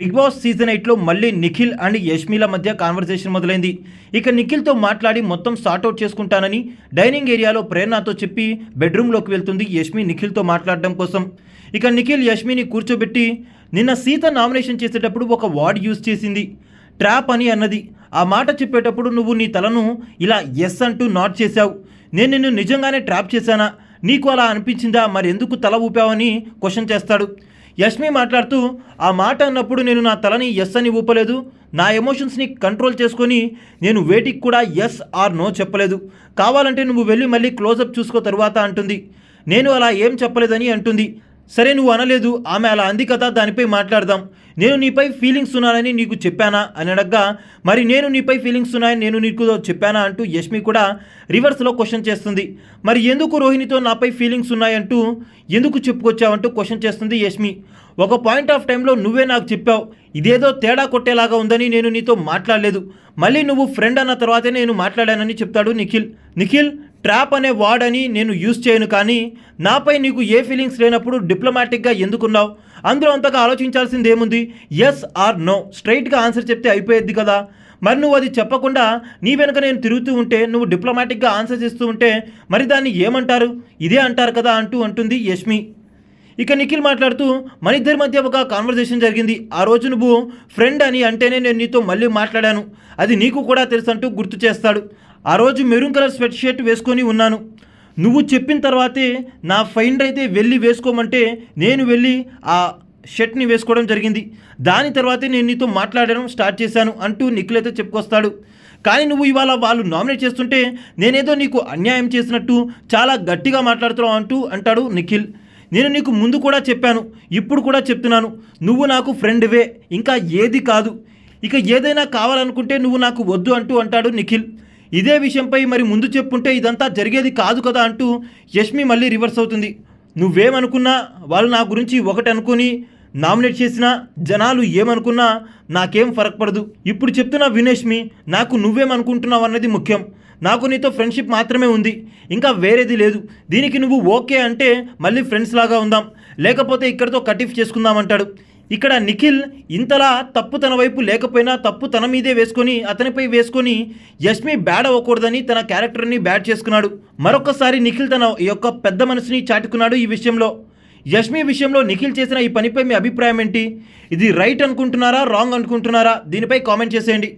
Big boss season ఎయిట్లో మళ్ళీ Nikhil and యష్మిల మధ్య కాన్వర్సేషన్ మొదలైంది. ఇక నిఖిల్తో మాట్లాడి మొత్తం సార్ట్అవుట్ చేసుకుంటానని డైనింగ్ ఏరియాలో ప్రేరణతో చెప్పి బెడ్రూమ్లోకి వెళ్తుంది యష్మి నిఖిల్తో మాట్లాడడం కోసం. ఇక నిఖిల్ యష్మిని కూర్చోబెట్టి నిన్న సీత నామినేషన్ చేసేటప్పుడు ఒక వార్డ్ యూజ్ చేసింది. ట్రాప్ అని అన్నది. ఆ మాట చెప్పేటప్పుడు నువ్వు నీ తలను ఇలా ఎస్ అంటూ నాట్ చేశావు. నేను నిన్ను నిజంగానే ట్రాప్ చేశానా? నీకు అలా అనిపించిందా? మరి ఎందుకు తల ఊపావని క్వశ్చన్ చేస్తాడు. యష్మి మాట్లాడుతూ ఆ మాట అన్నప్పుడు నేను నా తలని ఎస్ అని ఊపలేదు. నా ఎమోషన్స్ని కంట్రోల్ చేసుకొని నేను వేటికి కూడా ఎస్ ఆర్ నో చెప్పలేదు. కావాలంటే నువ్వు వెళ్ళి మళ్ళీ క్లోజప్ చూసుకో తరువాత అంటుంది. నేను అలా ఏం చెప్పలేదని అంటుంది. సరే నువ్వు అనలేదు. ఆమె అలా అంది కదా దానిపై మాట్లాడదాం. నేను నీపై ఫీలింగ్స్ ఉన్నానని నీకు చెప్పానా? అని అడగ్గా మరి నేను నీపై ఫీలింగ్స్ ఉన్నాయని నేను నీకు చెప్పానా? అంటూ యష్మి కూడా రివర్స్లో క్వశ్చన్ చేస్తుంది. మరి ఎందుకు రోహిణితో నాపై ఫీలింగ్స్ ఉన్నాయంటూ ఎందుకు చెప్పుకొచ్చావంటూ క్వశ్చన్ చేస్తుంది యష్మి. ఒక పాయింట్ ఆఫ్ టైంలో నువ్వే నాకు చెప్పావు. ఇదేదో తేడా కొట్టేలాగా ఉందని నేను నీతో మాట్లాడలేదు. మళ్ళీ నువ్వు ఫ్రెండ్ అన్న తర్వాతే నేను మాట్లాడానని చెప్తాడు నిఖిల్. నిఖిల్ ట్రాప్ అనే వార్డ్ అని నేను యూజ్ చేయను కానీ నాపై నీకు ఏ ఫీలింగ్స్ లేనప్పుడు డిప్లొమాటిక్గా ఎందుకున్నావు? అందులో అంతగా ఆలోచించాల్సింది ఏముంది ఎస్ ఆర్ నో స్ట్రైట్గా ఆన్సర్ చెప్తే అయిపోయేది కదా. మరి నువ్వు అది చెప్పకుండా నీ వెనుక నేను తిరుగుతూ ఉంటే నువ్వు డిప్లొమాటిక్గా ఆన్సర్ చేస్తూ ఉంటే మరి దాన్ని ఏమంటారు? ఇదే అంటారు కదా అంటూ అంటుంది యష్మి. ఇక నిఖిల్ మాట్లాడుతూ మన ఇద్దరి మధ్య ఒక కాన్వర్జేషన్ జరిగింది. ఆ రోజు నువ్వు ఫ్రెండ్ అని అంటేనే నేను నీతో మళ్ళీ మాట్లాడాను. అది నీకు కూడా తెలుసు అంటూ గుర్తు చేస్తాడు. ఆ రోజు మెరూన్ కలర్ స్వెట్ షర్ట్ వేసుకొని ఉన్నాను. నువ్వు చెప్పిన తర్వాతే నా ఫైండ్ అయితే వెళ్ళి వేసుకోమంటే నేను వెళ్ళి ఆ షర్ట్ని వేసుకోవడం జరిగింది. దాని తర్వాతే నేను నీతో మాట్లాడడం స్టార్ట్ చేశాను అంటూ నిఖిల్ అయితే చెప్పుకొస్తాడు. కానీ నువ్వు ఇవాళ వాళ్ళు నామినేట్ చేస్తుంటే నేనేదో నీకు అన్యాయం చేసినట్టు చాలా గట్టిగా మాట్లాడుతున్నావు అంటూ అంటాడు నిఖిల్. నేను నీకు ముందు కూడా చెప్పాను ఇప్పుడు కూడా చెప్తున్నాను. నువ్వు నాకు ఫ్రెండ్వే ఇంకా ఏది కాదు. ఇక ఏదైనా కావాలనుకుంటే నువ్వు నాకు వద్దు అంటూ అంటాడు నిఖిల్. ఇదే విషయంపై మరి ముందు చెప్పుంటే ఇదంతా జరిగేది కాదు కదా అంటూ యష్మి మళ్ళీ రివర్స్ అవుతుంది. నువ్వేమనుకున్నా వాళ్ళు నా గురించి ఒకటి అనుకుని నామినేట్ చేసిన జనాలు ఏమనుకున్నా నాకేం ఫరక్ పడదు. ఇప్పుడు చెప్తున్న వినేష్మి నాకు నువ్వేమనుకుంటున్నావు అన్నది ముఖ్యం. నాకు నీతో ఫ్రెండ్షిప్ మాత్రమే ఉంది. ఇంకా వేరేది లేదు. దీనికి నువ్వు ఓకే అంటే మళ్ళీ ఫ్రెండ్స్ లాగా ఉందాం. లేకపోతే ఇక్కడితో కటిఫ్ చేసుకుందామంటాడు ఇక్కడ నిఖిల్ ఇంతలా తప్పు తన వైపు లేకపోయినా తప్పు తన మీదే వేసుకొని అతనిపై వేసుకొని యష్మి బ్యాడ్ అవ్వకూడదని తన క్యారెక్టర్ని బ్యాడ్ చేసుకున్నాడు. మరొకసారి నిఖిల్ తన యొక్క పెద్ద మనసుని చాటుకున్నాడు ఈ విషయంలో. యష్మి విషయంలో నిఖిల్ చేసిన ఈ పనిపై మీ అభిప్రాయం ఏంటి? ఇది రైట్ అనుకుంటున్నారా రాంగ్ అనుకుంటున్నారా? దీనిపై కామెంట్ చేసేయండి.